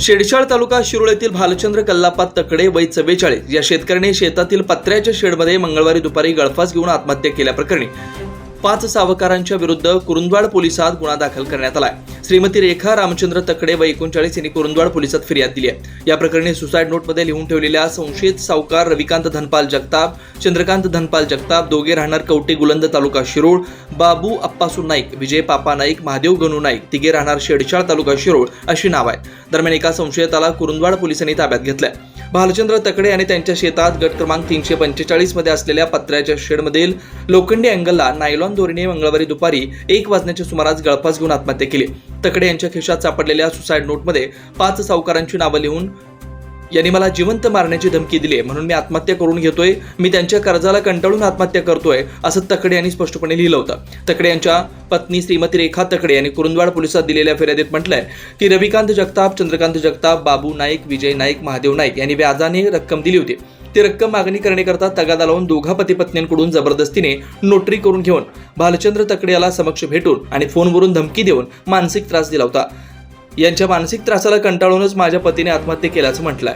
शेडशाळ तालुका शिरोळ येथील भालचंद्र कल्लापात तकडे वय चव्वेचाळीस. या शेतकऱ्याने शेतातील पत्र्याच्या शेडमध्ये मंगळवारी दुपारी गळफास घेऊन आत्महत्या केल्याप्रकरणी पाच सावकारांच्या विरुद्ध कुरुंदवाड पोलिसात गुन्हा दाखल करण्यात आलाय. श्रीमती रेखा रामचंद्र तकडे व एकोणचाळीस यांनी कुरुंदवाड पोलिसात फिर्याद दिली आहे. या प्रकरणी सुसाईड नोटमध्ये लिहून ठेवलेल्या संशयित सावकार रविकांत धनपाल जगताप चंद्रकांत धनपाल जगताप दोघे राहणार कवटे गुलंद तालुका शिरोळ बाबू अप्पासू नाईक विजय पापा नाईक महादेव गणू नाईक तिघे राहणार शेडशाळ तालुका शिरोळ अशी नाव आहेत. दरम्यान एका संशयिताला कुरुंदवाड पोलिसांनी ताब्यात घेतलंय. भालचंद्र तकडे आणि त्यांच्या शेतात गट क्रमांक तीनशे पंचेचाळीसमध्ये असलेल्या पत्र्याच्या शेडमधील लोखंडी अँगलला नायलॉन दोरीने मंगळवारी दुपारी एक वाजण्याच्या सुमारास गळफास घेऊन आत्महत्या केली. तकडे यांच्या खिशात सापडलेल्या सुसाईड नोटमध्ये पाच सावकारांची नावं लिहून यांनी मला जिवंत मारण्याची धमकी दिली आहे, म्हणून मी आत्महत्या करून घेतोय. मी त्यांच्या कर्जाला कंटाळून आत्महत्या करतोय असं तकडे यांनी स्पष्टपणे लिहिलं होतं. तकडे यांच्या पत्नी श्रीमती रेखा तकडे यांनी कुरुंदवाड पोलिसात दिलेल्या फिर्यादीत म्हटलंय की रविकांत जगताप चंद्रकांत जगताप बाबू नाईक विजय नाईक महादेव नाईक यांनी व्याजाने रक्कम दिली होती. ती रक्कम मागणी करण्याकरता तगादा लावून दोघा पती पत्नींकडून जबरदस्तीने नोटरी करून घेऊन भालचंद्र तकडे याला समक्ष भेटून आणि फोनवरून धमकी देऊन मानसिक त्रास दिला होता. यांच्या मानसिक त्रासाला कंटाळूनच माझ्या पतीने आत्महत्या केल्याचं म्हटलंय.